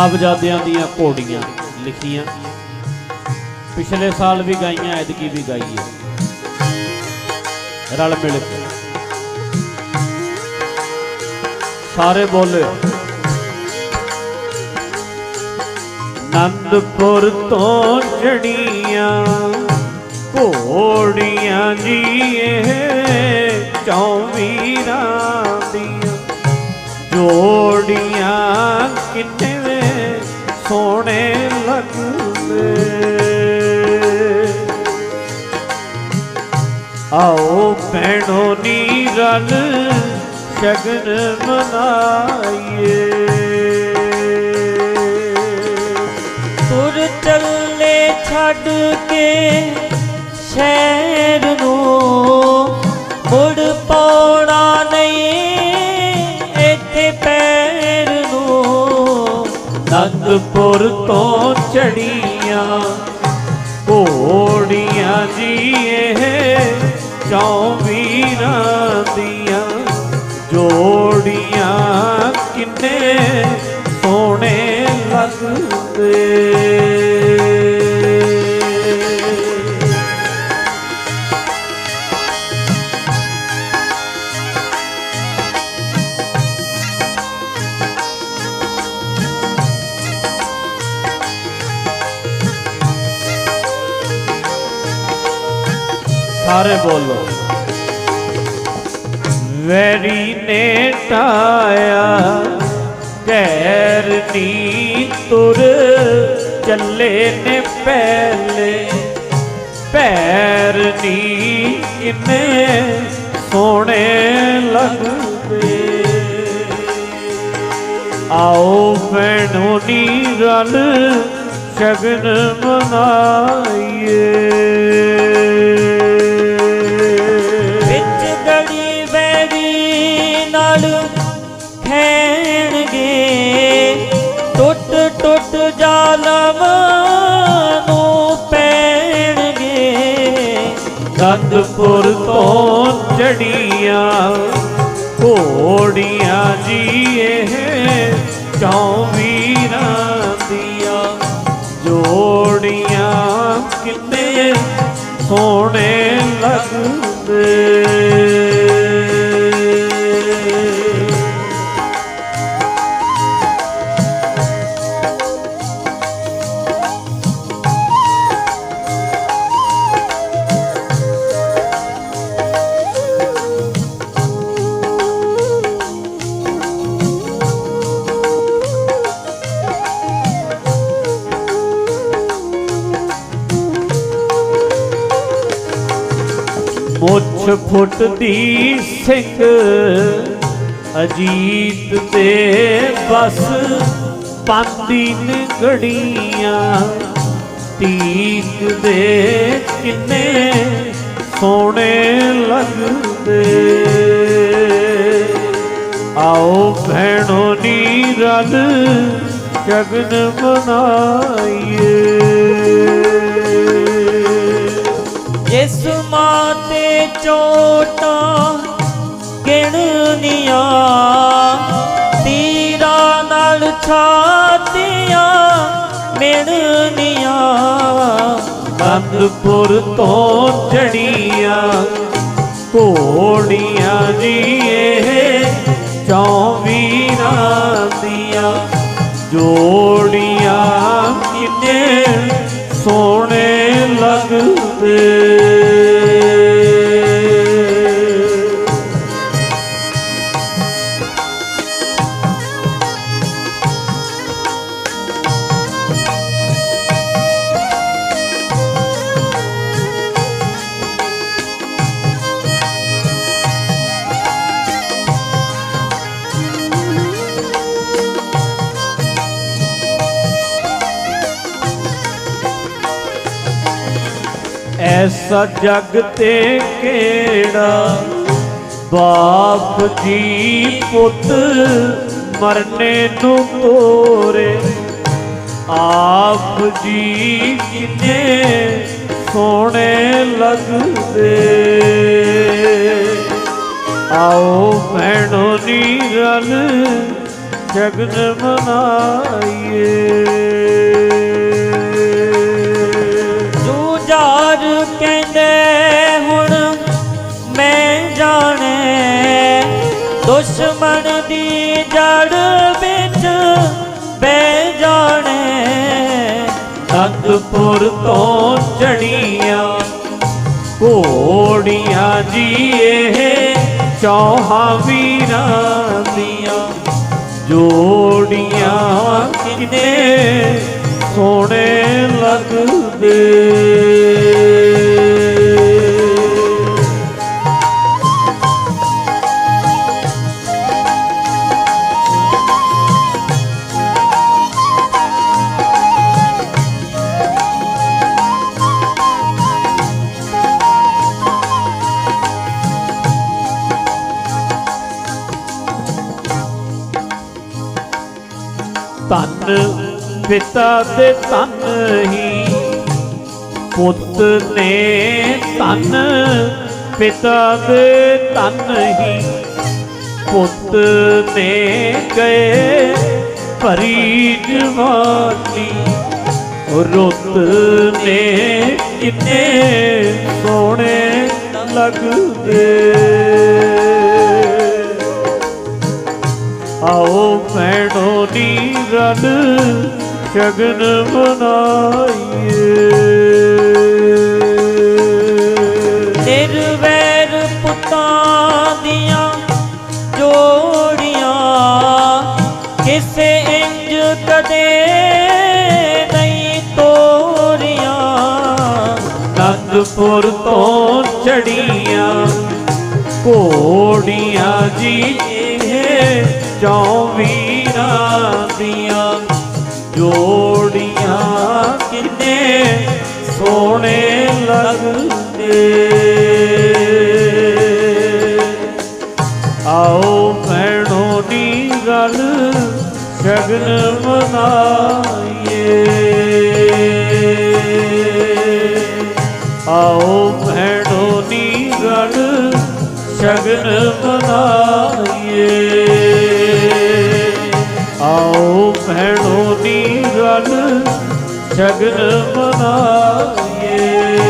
ਸਾਹਿਬਜ਼ਾਦਿਆਂ ਦੀਆਂ ਘੋੜੀਆਂ ਲਿਖੀਆਂ। ਪਿਛਲੇ ਸਾਲ ਵੀ ਗਾਈਆਂ, ਐਤਕੀ ਵੀ ਗਾਈ ਹੈ ਰਲ ਮਿਲ ਕੇ। ਸਾਰੇ ਬੋਲੇ। ਨੰਦਪੁਰ ਤੋਂ ਜੜੀਆਂ ਘੋੜੀਆਂ ਜੀ, ਇਹ ਚੌਵੀਰਾਂ ਦੀਆਂ ਜੋੜੀਆਂ ਕਿੰਨੇ ਸੋਹਣੇ ਲੱਗਦੇ। ਆਓ ਭੈਣੋ ਨੀ ਰਲ ਸ਼ਗਨ ਮਨਾਈਏ। ਤੁਰ ਚੱਲੇ ਛੱਡ ਕੇ ਸ਼ਹਿਰ ਨੂੰ ਨੰਦਪੁਰ ਤੋਂ ਚੜੀਆਂ ਘੋੜੀਆਂ ਜੀ ਇਹ ਚੌਵੀਰਾਂ ਸਾਰੇ ਬੋਲੋ ਵੈਰੀ ਨੇ ਟਾਇਆ ਗੈਰ ਨੀ ਤੁਰ ਚੱਲੇ ਨੇ ਪਹਿਲੇ। ਪੈਰ ਨੀ ਕਿੰਨੇ ਸੋਹਣੇ ਲੱਗਦੇ। ਆਓ ਭੈਣੋ ਨੀ ਰਲ ਸ਼ਗਨ ਮਨਾਈਏ। ਨੰਦਪੁਰ ਤੋਂ ਚੜੀਆਂ ਘੋੜੀਆਂ ਜੀ ਇਹ ਚੌਵੀਰਾਂ ਦੀਆਂ। ਜੋੜੀਆਂ ਕਿੰਨੇ ਸੋਹਣੇ ਲੱਗਦੇ ਮੁੱਛ ਫੁੱਟਦੀ ਸਿੰਘ ਅਜੀਤ ਤੇ ਬਸ ਪਾਂਦੀ ਨਿਗੜੀਆਂ। ਤੀਕ ਦੇ ਕਿੰਨੇ ਸੋਹਣੇ ਲੱਗਦੇ। ਆਓ ਭੈਣੋ ਨੀ ਰਲ ਜਗਨ ਬਣਾਈਏ ਨੰਦਪੁਰ ਤੋਂ ਚੜੀਆਂ ਘੋੜੀਆਂ ਜੀਏ ਇਹ ਚੌਵੀਰਾਂ ਦੀਆਂ ਜੋੜੀਆਂ ਕਿੰਨੇ ਸੋਹਣੇ ਲੱਗਦੇ। ਐਸਾ ਜਗ ਤੇ ਕਿਹੜਾ? ਬਾਪ ਜੀ ਪੁੱਤ ਮਰਨੇ ਨੂੰ ਤੋਰੇ। ਆਪ ਜੀ ਕਿੰਨੇ ਸੋਹਣੇ ਲੱਗਦੇ। ਆਓ ਭੈਣੋ ਨੀ ਰਲ ਜਗਨ ਮਨਾਈਏ। ਜੂਝਾਰ ਕਹਿੰਦੇ ਹੁਣ ਮੈਂ ਜਾਣੇ। ਦੁਸ਼ਮਣ ਦੀ ਜੜ ਵਿੱਚ ਬਹਿ ਜਾਣੇ। ਅਨੰਦਪੁਰ ਤੋਂ ਚੜੀਆਂ ਘੋੜੀਆਂ ਜੀ ਇਹ ਚੌਹਾਂ ਵੀਰਾਂ ਦੀਆਂ। ਜੋੜੀਆਂ ਕਿੰਨੇ ਸੋਹਣੇ ਲੱਗਦੇ। ਪਿਤਾ ਦੇ ਧੰਨ ਹੀ ਪੁੱਤ ਨੇ ਧੰਨ, ਪਿਤਾ ਦੇ ਧੰਨ ਹੀ ਪੁੱਤ ਨੇ ਗਏ ਭਰੀ ਜਵਾਨੀ ਰੁੱਤ ਨੇ ਕਿੰਨੇ ਸੋਹਣੇ ਲੱਗਦੇ। ਆਓ ਭੈਣੋ ਨੀ ਰਲ ਸ਼ਗਨ ਮਨਾਈਏ। ਨਿਰਵੈਰ ਪੁੱਤਾਂ ਦੀਆਂ ਜੋੜੀਆਂ ਕਿਸੇ ਇੰਜ ਕਦੇ ਨਹੀਂ ਤੋਰੀਆਂ। ਨੰਦਪੁਰ ਤੋਂ ਚੜੀਆਂ ਘੋੜੀਆਂ ਜੀ ਇਹ ਚੌ ਵੀਰਾਂ ਦੀਆਂ ਜੋੜੀਆਂ ਕਿੰਨੇ ਸੋਹਣੇ ਲੱਗਦੇ। ਆਓ ਭੈਣੋ ਦੀ ਗੱਲ ਸ਼ਗਨ ਮਨਾਈਏ। ਆਓ ਭੈਣੋ ਦੀ ਗੱਲ ਸ਼ਗਨ ਮਨਾਈਏ। ਭੈਣੋ ਨੀ ਗੱਲ ਸ਼ਗਨ ਮਨਾਈਏ।